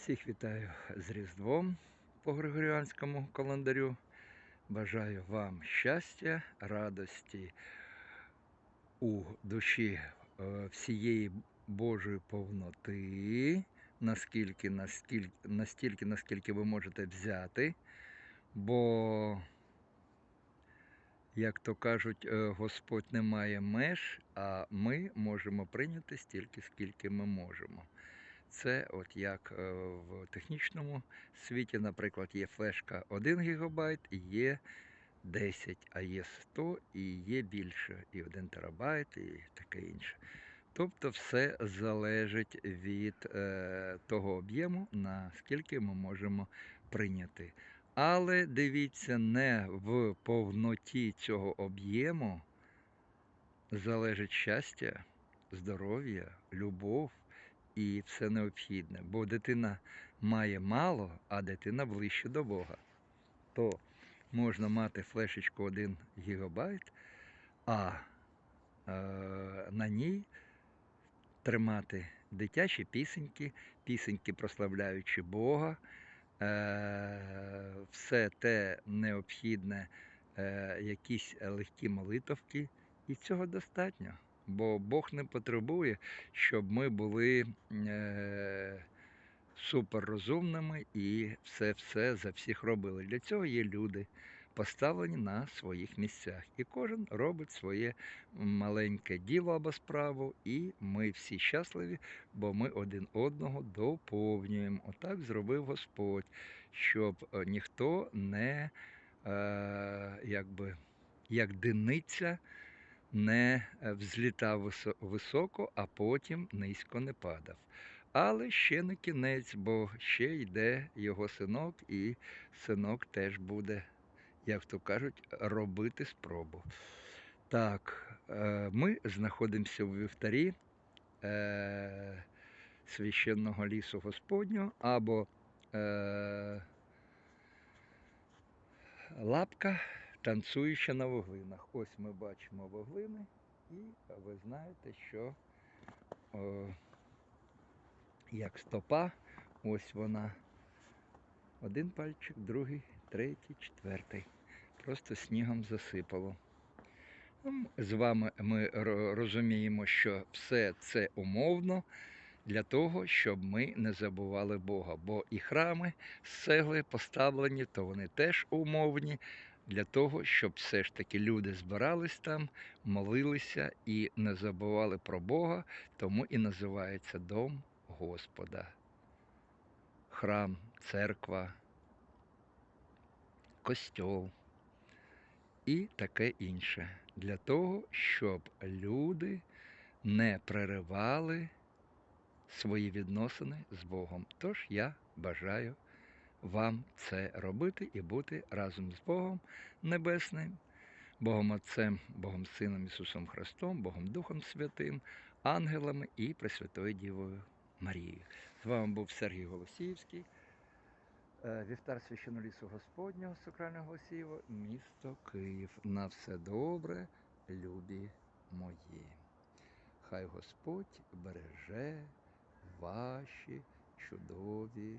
Всіх вітаю з Різдвом по Григоріанському календарю. Бажаю вам щастя, радості у душі е, всієї Божої повноти, наскільки, наскільки, настільки, наскільки ви можете взяти. Бо, як то кажуть, е, Господь не має меж, а ми можемо прийняти стільки, скільки ми можемо. Це от як е, в технічному світі, наприклад, є флешка 1 ГБ, є 10, а є 100 і є більше, і 1 терабайт, і таке інше. Тобто все залежить від е, того об'єму, наскільки ми можемо прийняти. Але дивіться, не в повноті цього об'єму залежить щастя, здоров'я, любов і все необхідне. Бо дитина має мало, а дитина ближче до Бога. То можна мати флешечку 1 ГБ, а е, на ній тримати дитячі пісеньки, пісеньки, прославляючи Бога, е, все те необхідне, е, якісь легкі молитовки, і цього достатньо. Бо Бог не потребує, щоб ми були е, суперрозумними і все-все за всіх робили. Для цього є люди, поставлені на своїх місцях. І кожен робить своє маленьке діло або справу, і ми всі щасливі, бо ми один одного доповнюємо. Отак зробив Господь, щоб е, ніхто не е, якби, як диниця не е, взлітав високо, а потім низько не падав. Але ще не кінець, бо ще йде його синок, і синок теж буде, як то кажуть, робити спробу. Так, е, ми знаходимося у вівтарі е, священного лісу Господнього або лапка танцююча на вуглинах. Ось ми бачимо вуглини, і ви знаєте, що о, як стопа, ось вона. Один пальчик, другий, третій, четвертий. Просто снігом засипало. З вами ми розуміємо, що все це умовно для того, щоб ми не забували Бога. Бо і храми з цегли поставлені, то вони теж умовні для того, щоб все ж таки люди збирались там, молилися і не забували про Бога, тому і називається Дом Господа. Храм, церква, костьол і таке інше. Для того, щоб люди не переривали свої відносини з Богом. Тож я бажаю вам це робити і бути разом з Богом Небесним, Богом Отцем, Богом Сином Ісусом Христом, Богом Духом Святим, ангелами і Пресвятою Дівою Марією. З вами був Сергій Голосіївський, е, вівтар лісу Господнього, Сакрального Голосієва, місто Київ. На все добре, любі мої. Хай Господь береже ваші чудові